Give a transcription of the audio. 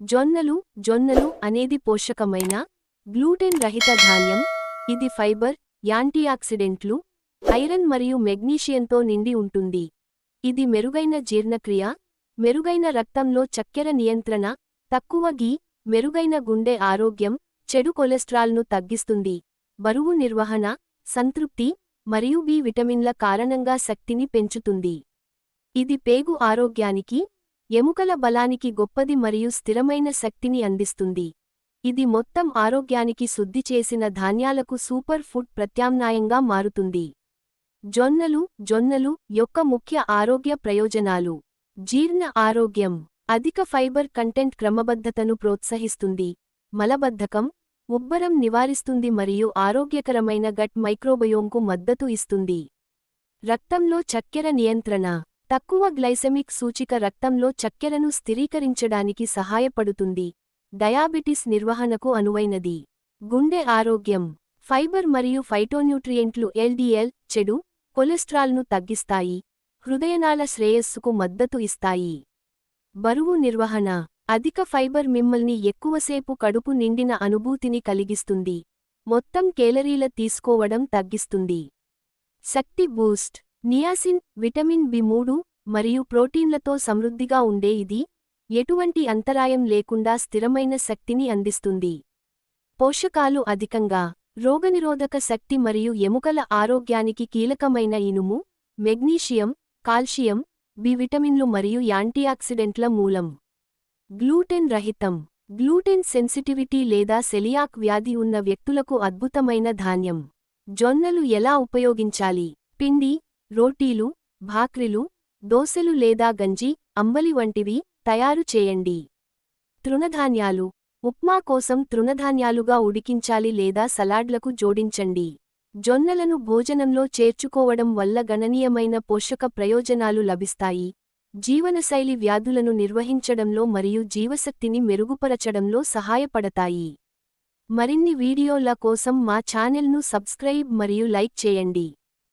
జొన్నలు జొన్నలు అనేది పోషకమైన గ్లూటెన్ రహిత ధాన్యం. ఇది ఫైబర్ యాంటీఆక్సిడెంట్లు ఐరన్ మరియు మెగ్నీషియంతో నిండి ఉంటుంది. ఇది మెరుగైన జీర్ణక్రియ మెరుగైన రక్తంలో చక్కెర నియంత్రణ తక్కువ గీ మెరుగైన గుండె ఆరోగ్యం చెడు కొలెస్ట్రాల్ను తగ్గిస్తుంది. బరువు నిర్వహణ సంతృప్తి మరియు బి విటమిన్ల కారణంగా శక్తిని పెంచుతుంది. ఇది పేగు ఆరోగ్యానికి ఎముకల బలానికి గొప్పది మరియు స్థిరమైన శక్తిని అందిస్తుంది. ఇది మొత్తం ఆరోగ్యానికి శుద్ధి చేసిన ధాన్యాలకు సూపర్ ఫుడ్ ప్రత్యామ్నాయంగా మారుతుంది. జొన్నలు జొన్నలు యొక్క ముఖ్య ఆరోగ్య ప్రయోజనాలు. జీర్ణ ఆరోగ్యం అధిక ఫైబర్ కంటెంట్ క్రమబద్ధతను ప్రోత్సహిస్తుంది. మలబద్ధకం ఉబ్బరం నివారిస్తుంది మరియు ఆరోగ్యకరమైన గట్ మైక్రోబయోంకు మద్దతు ఇస్తుంది. రక్తంలో చక్కెర నియంత్రణ. తక్కువ గ్లైసెమిక్ సూచిక రక్తంలో చక్కెరను స్థిరీకరించడానికి సహాయపడుతుంది. డయాబెటిస్ నిర్వహణకు అనువైనది. గుండె ఆరోగ్యం. ఫైబర్ మరియు ఫైటోన్యూట్రియంట్లు ఎల్డిఎల్ చెడు కొలెస్ట్రాల్ను తగ్గిస్తాయి. హృదయనాళ శ్రేయస్సుకు మద్దతు ఇస్తాయి. బరువు నిర్వహణ. అధిక ఫైబర్ మిమ్మల్ని ఎక్కువసేపు కడుపు నిండిన అనుభూతిని కలిగిస్తుంది. మొత్తం కేలరీల తీసుకోవడం తగ్గిస్తుంది. శక్తి బూస్ట్. నియాసిన్ విటమిన్ బి మూడు మరియు ప్రోటీన్లతో సమృద్ధిగా ఉండే ఇది ఎటువంటి అంతరాయం లేకుండా స్థిరమైన శక్తిని అందిస్తుంది. పోషకాలు అధికంగా రోగనిరోధక శక్తి మరియు ఎముకల ఆరోగ్యానికి కీలకమైన ఇనుము మెగ్నీషియం కాల్షియం బి విటమిన్లు మరియు యాంటీఆక్సిడెంట్ల మూలం. గ్లూటెన్ రహితం. గ్లూటెన్ సెన్సిటివిటీ లేదా సెలియాక్ వ్యాధి ఉన్న వ్యక్తులకు అద్భుతమైన ధాన్యం. జొన్నలు ఎలా ఉపయోగించాలి? పిండి రోటీలు భాక్రిలు దోసెలు లేదా గంజి అంబలి వంటివి తయారు చేయండి. తృణధాన్యాలు. ఉప్మా కోసం తృణధాన్యాలుగా ఉడికించాలి లేదా సలాడ్లకు జోడించండి. జొన్నలను భోజనంలో చేర్చుకోవడం వల్ల గణనీయమైన పోషక ప్రయోజనాలు లభిస్తాయి. జీవనశైలి వ్యాధులను నిర్వహించడంలో మరియు జీవశక్తిని మెరుగుపరచడంలో సహాయపడతాయి. మరిన్ని వీడియోల కోసం మా ఛానెల్ను సబ్స్క్రైబ్ మరియు లైక్ చేయండి.